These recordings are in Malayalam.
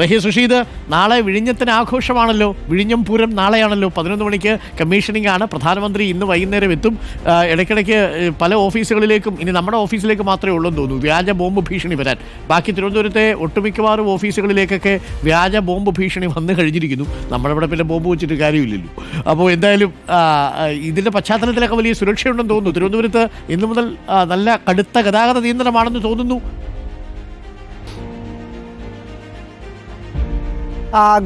റഹീസ് സുഷീദ് നാളെ വിഴിഞ്ഞത്തിന് ആഘോഷമാണല്ലോ. വിഴിഞ്ഞം പൂരം നാളെയാണല്ലോ. പതിനൊന്ന് മണിക്ക് കമ്മീഷനിങ് ആണ്. പ്രധാനമന്ത്രി ഇന്ന് വൈകുന്നേരം എത്തും. ഇടയ്ക്കിടയ്ക്ക് പല ഓഫീസുകളിലേക്കും ഇനി നമ്മുടെ ഓഫീസിലേക്ക് മാത്രമേ ഉള്ളൂ എന്ന് തോന്നുന്നു. വ്യാജ ബോംബ് ഭീഷണി വരാൻ. ബാക്കി തിരുവനന്തപുരത്തെ ഒട്ടുമിക്കവാറും ഓഫീസുകളിലേക്കൊക്കെ വ്യാജ ബോംബ് ഭീഷണി വന്നു കഴിഞ്ഞിരിക്കുന്നു. നമ്മളിവിടെ പിന്നെ ബോംബ് വെച്ചിട്ട് കാര്യമില്ലല്ലോ. അപ്പോൾ എന്തായാലും ഇതിന്റെ പശ്ചാത്തലത്തിലൊക്കെ വലിയ സുരക്ഷയുണ്ടെന്ന് തോന്നുന്നു. തിരുവനന്തപുരത്ത് ഇന്നു മുതൽ നല്ല കടുത്ത ഗതാഗത നിയന്ത്രണമാണെന്ന് തോന്നുന്നു.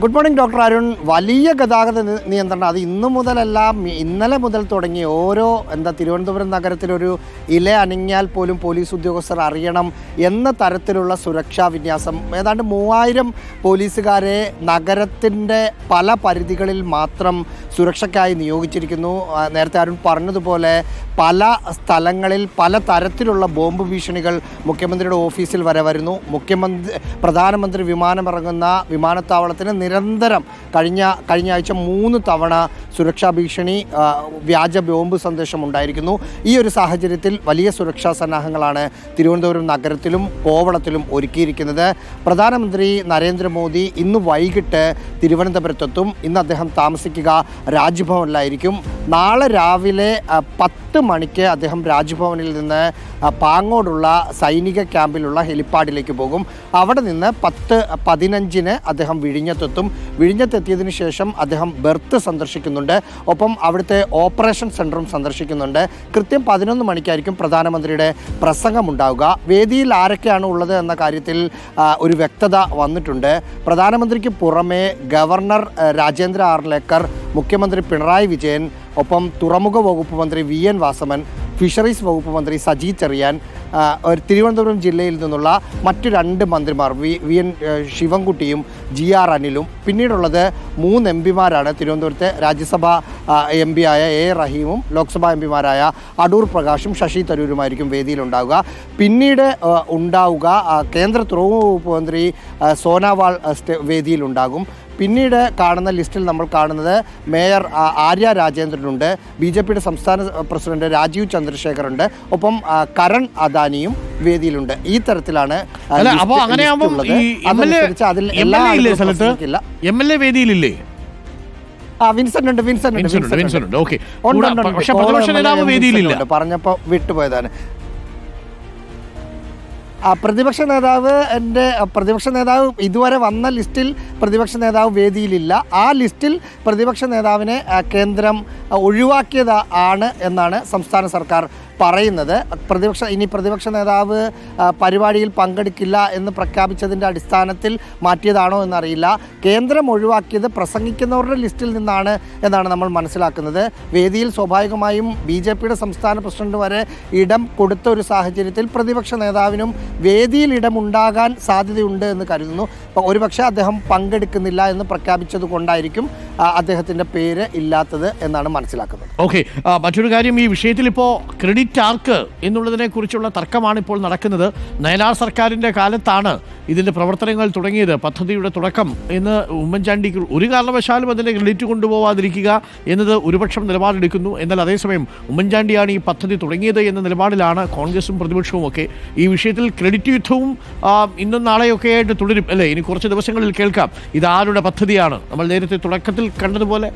Good morning doctor Arun. വലിയ ഗതാഗത നിയന്ത്രണം. അത് ഇന്നു മുതലല്ല ഇന്നലെ മുതൽ തുടങ്ങി. ഓരോ എന്താ തിരുവനന്തപുരം നഗരത്തിലൊരു ഇല അണിഞ്ഞാൽ പോലും പോലീസ് ഉദ്യോഗസ്ഥർ അറിയണം എന്ന തരത്തിലുള്ള സുരക്ഷാ വിന്യാസം. ഏതാണ്ട് മൂവായിരം പോലീസുകാരെ നഗരത്തിന്റെ പല പരിധികളിൽ മാത്രം സുരക്ഷയ്ക്കായി നിയോഗിച്ചിരിക്കുന്നു. നേരത്തെ അരുൺ പറഞ്ഞതുപോലെ പല സ്ഥലങ്ങളിൽ പല തരത്തിലുള്ള ബോംബ് ഭീഷണികൾ മുഖ്യമന്ത്രിയുടെ ഓഫീസിൽ വരെ വരുന്നു. മുഖ്യമന്ത്രി പ്രധാനമന്ത്രി വിമാനമിറങ്ങുന്ന വിമാനത്താവളത്തിന് നിരന്തരം കഴിഞ്ഞ കഴിഞ്ഞ ആഴ്ച മൂന്ന് തവണ സുരക്ഷാ ഭീഷണി വ്യാജ ബോംബ് സന്ദേശം ഉണ്ടായിരിക്കുന്നു. ഈ ഒരു സാഹചര്യത്തിൽ വലിയ സുരക്ഷാ സന്നാഹങ്ങളാണ് തിരുവനന്തപുരം നഗരത്തിലും കോവളത്തിലും ഒരുക്കിയിരിക്കുന്നത്. പ്രധാനമന്ത്രി നരേന്ദ്രമോദി ഇന്ന് വൈകിട്ട് തിരുവനന്തപുരത്തെത്തും. ഇന്ന് അദ്ദേഹം താമസിക്കുക രാജ്ഭവനിലായിരിക്കും. നാളെ രാവിലെ പത്ത് മണിക്ക് അദ്ദേഹം രാജ്ഭവനിൽ നിന്ന് പാങ്ങോടുള്ള സൈനിക ക്യാമ്പിലുള്ള ഹെലിപ്പാഡിലേക്ക് പോകും. അവിടെ നിന്ന് പത്ത് പതിനഞ്ചിന് അദ്ദേഹം വിഴിഞ്ഞത്തെത്തും. വിഴിഞ്ഞത്തെത്തിയതിന് ശേഷം അദ്ദേഹം ബെർത്ത് സന്ദർശിക്കുന്നുണ്ട്. ഒപ്പം അവിടുത്തെ ഓപ്പറേഷൻ സെന്ററും സന്ദർശിക്കുന്നുണ്ട്. കൃത്യം പതിനൊന്ന് മണിക്കായിരിക്കും പ്രധാനമന്ത്രിയുടെ പ്രസംഗം ഉണ്ടാവുക വേദിയിൽ ആരൊക്കെയാണ് ഉള്ളത് എന്ന കാര്യത്തിൽ ഒരു വ്യക്തത വന്നിട്ടുണ്ട്. പ്രധാനമന്ത്രിക്ക് പുറമെ ഗവർണർ രാജേന്ദ്ര ആർലേക്കർ മുഖ്യമന്ത്രി പിണറായി വിജയൻ ഒപ്പം തുറമുഖ വകുപ്പ് മന്ത്രി വി എൻ വാസവൻ ഫിഷറീസ് വകുപ്പ് മന്ത്രി സജി ചെറിയാൻ ഒരു തിരുവനന്തപുരം ജില്ലയിൽ നിന്നുള്ള മറ്റു രണ്ട് മന്ത്രിമാർ വി വി എൻ ശിവൻകുട്ടിയും ജി ആർ അനിലും. പിന്നീടുള്ളത് മൂന്ന് എം പിമാരാണ്. തിരുവനന്തപുരത്തെ രാജ്യസഭ എം പി ആയ എ റഹീമും ലോക്സഭാ എം പിമാരായ അടൂർ പ്രകാശും ശശി തരൂരുമായിരിക്കും വേദിയിലുണ്ടാവുക. പിന്നീട് ഉണ്ടാവുക കേന്ദ്ര തുറമുഖവകുപ്പ് മന്ത്രി സോനാവാൾ വേദിയിലുണ്ടാകും. പിന്നീട് കാണുന്ന ലിസ്റ്റിൽ നമ്മൾ കാണുന്നത് മേയർ ആര്യ രാജേന്ദ്രനുണ്ട്. ബി ജെ പിയുടെ സംസ്ഥാന പ്രസിഡന്റ് രാജീവ് ചന്ദ്രശേഖറുണ്ട്. ഒപ്പം കരൺ കരൺ അദാനിയും വേദിയിലുണ്ട്. ഈ തരത്തിലാണ് അപ്പൊ അങ്ങനെയാകുമ്പോൾ അതിൽ എല്ലാ എ എൽ എ വേദിയിലില്ലേ. പറഞ്ഞപ്പോ വിട്ടുപോയതാണ്. പ്രതിപക്ഷ നേതാവ് എന്റെ പ്രതിപക്ഷ നേതാവ് ഇതുവരെ വന്ന ലിസ്റ്റിൽ പ്രതിപക്ഷ നേതാവ് വേദിയിലില്ല. ആ ലിസ്റ്റിൽ പ്രതിപക്ഷ നേതാവിനെ കേന്ദ്രം ഒഴിവാക്കിയത് ആണ് എന്നാണ് സംസ്ഥാന സർക്കാർ പറയുന്നത്. പ്രതിപക്ഷ ഇനി പ്രതിപക്ഷ നേതാവ് പരിപാടിയിൽ പങ്കെടുക്കില്ല എന്ന് പ്രഖ്യാപിച്ചതിന്റെ അടിസ്ഥാനത്തിൽ മാറ്റിയതാണോ എന്നറിയില്ല. കേന്ദ്രം ഒഴിവാക്കിയത് പ്രസംഗിക്കുന്നവരുടെ ലിസ്റ്റിൽ നിന്നാണ് എന്നാണ് നമ്മൾ മനസ്സിലാക്കുന്നത്. വേദിയിൽ സ്വാഭാവികമായും ബി സംസ്ഥാന പ്രസിഡന്റ് വരെ ഇടം കൊടുത്ത ഒരു സാഹചര്യത്തിൽ പ്രതിപക്ഷ നേതാവിനും വേദിയിൽ ഇടമുണ്ടാകാൻ സാധ്യതയുണ്ട് എന്ന് കരുതുന്നു. ഒരുപക്ഷെ അദ്ദേഹം പങ്കെടുക്കുന്നില്ല എന്ന് പ്രഖ്യാപിച്ചത് കൊണ്ടായിരിക്കും ആ, അദ്ദേഹത്തിന്റെ പേര് ഇല്ലാത്തത് എന്നാണ് മനസ്സിലാക്കുന്നത്. ഓക്കെ മറ്റൊരു കാര്യം ഈ വിഷയത്തിൽ ഇപ്പോൾ ക്രെഡിറ്റ് ആർക്ക് എന്നുള്ളതിനെ കുറിച്ചുള്ള തർക്കമാണ് ഇപ്പോൾ നടക്കുന്നത്. നയനാർ സർക്കാരിന്റെ കാലത്താണ് ഇതിന്റെ പ്രവർത്തനങ്ങൾ തുടങ്ങിയത് പദ്ധതിയുടെ തുടക്കം എന്ന് ഉമ്മൻചാണ്ടിക്ക് ഒരു കാരണവശാലും അതിന്റെ ക്രെഡിറ്റ് കൊണ്ടുപോവാതിരിക്കുക എന്നത് ഒരുപക്ഷം നിലപാടെടുക്കുന്നു. എന്നാൽ അതേസമയം ഉമ്മൻചാണ്ടിയാണ് ഈ പദ്ധതി തുടങ്ങിയത് എന്ന നിലപാടിലാണ് കോൺഗ്രസും പ്രതിപക്ഷവും ഒക്കെ ഈ വിഷയത്തിൽ ക്രെഡിറ്റ് യുദ്ധവും ഇന്നും നാളെയൊക്കെ ആയിട്ട് തുടരും. അല്ലേ? ഇനി കുറച്ച് ദിവസങ്ങളിൽ കേൾക്കാം. ഇത് ആരുടെ പദ്ധതിയാണ്? നമ്മൾ നേരത്തെ തുടക്കത്തിൽ കണ്ടതുപോലെ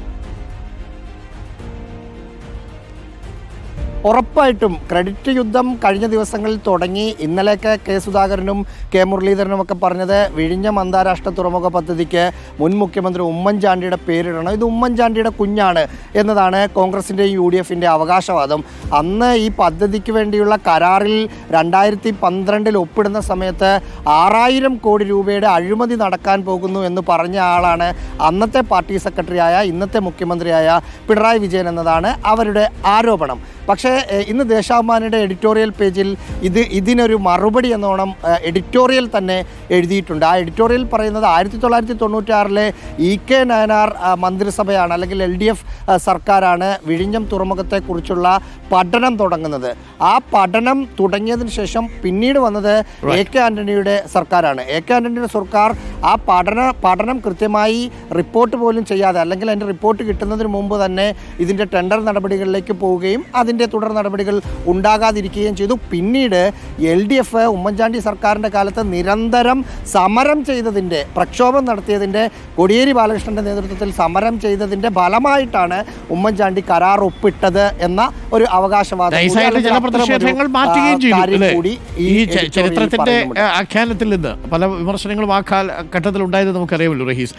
ഉറപ്പായിട്ടും ക്രെഡിറ്റ് യുദ്ധം കഴിഞ്ഞ ദിവസങ്ങളിൽ തുടങ്ങി. ഇന്നലെയൊക്കെ കെ സുധാകരനും കെ മുരളീധരനും ഒക്കെ പറഞ്ഞത് വിഴിഞ്ഞം അന്താരാഷ്ട്ര തുറമുഖ പദ്ധതിക്ക് മുൻ മുഖ്യമന്ത്രി ഉമ്മൻചാണ്ടിയുടെ പേരിടണം. ഇത് ഉമ്മൻചാണ്ടിയുടെ കുഞ്ഞാണ് എന്നതാണ് കോൺഗ്രസിന്റെയും യു ഡി എഫിന്റെ അവകാശവാദം. അന്ന് ഈ പദ്ധതിക്ക് വേണ്ടിയുള്ള കരാറിൽ രണ്ടായിരത്തി പന്ത്രണ്ടിൽ ഒപ്പിടുന്ന സമയത്ത് ആറായിരം കോടി രൂപയുടെ അഴിമതി നടക്കാൻ പോകുന്നു എന്ന് പറഞ്ഞ ആളാണ് അന്നത്തെ പാർട്ടി സെക്രട്ടറിയായ ഇന്നത്തെ മുഖ്യമന്ത്രിയായ പിണറായി വിജയൻ എന്നതാണ് അവരുടെ ആരോപണം. പക്ഷേ ഇന്ന് ദേശാഭിമാനിയുടെ എഡിറ്റോറിയൽ പേജിൽ ഇത് ഇതിനൊരു മറുപടി എന്നോണം എഡിറ്റോറിയൽ തന്നെ എഴുതിയിട്ടുണ്ട്. ആ എഡിറ്റോറിയൽ പറയുന്നത് ആയിരത്തി തൊള്ളായിരത്തി തൊണ്ണൂറ്റാറിലെ ഇ കെ നയനാർ മന്ത്രിസഭയാണ് അല്ലെങ്കിൽ എൽ ഡി എഫ് സർക്കാരാണ് വിഴിഞ്ഞം തുറമുഖത്തെക്കുറിച്ചുള്ള പഠനം തുടങ്ങുന്നത്. ആ പഠനം തുടങ്ങിയതിന് ശേഷം പിന്നീട് വന്നത് എ കെ ആന്റണിയുടെ സർക്കാരാണ്. എ കെ ആന്റണിയുടെ സർക്കാർ ആ പഠന പഠനം കൃത്യമായി റിപ്പോർട്ട് പോലും ചെയ്യാതെ അല്ലെങ്കിൽ അതിന്റെ റിപ്പോർട്ട് കിട്ടുന്നതിന് മുമ്പ് തന്നെ ഇതിന്റെ ടെൻഡർ നടപടികളിലേക്ക് പോവുകയും അതിന് അതിന്റെ തുടർ നടപടികൾ ഉണ്ടാകാതിരിക്കുകയും ചെയ്തു. പിന്നീട് എൽ ഡി എഫ് ഉമ്മൻചാണ്ടി സർക്കാരിന്റെ കാലത്ത് നിരന്തരം സമരം ചെയ്തതിന്റെ പ്രക്ഷോഭം നടത്തിയതിന്റെ കോടിയേരി ബാലകൃഷ്ണന്റെ നേതൃത്വത്തിൽ സമരം ചെയ്തതിന്റെ ഫലമായിട്ടാണ് ഉമ്മൻചാണ്ടി കരാർ ഒപ്പിട്ടത് എന്ന ഒരു അവകാശവാദം കൂടി, ഈ ചരിത്രത്തിന്റെ ആഖ്യാനത്തിൽ നിന്ന് പല വിമർശനങ്ങളും ആ ഘട്ടത്തിൽ ഉണ്ടായത് നമുക്കറിയാമല്ലോ റഹീസ്.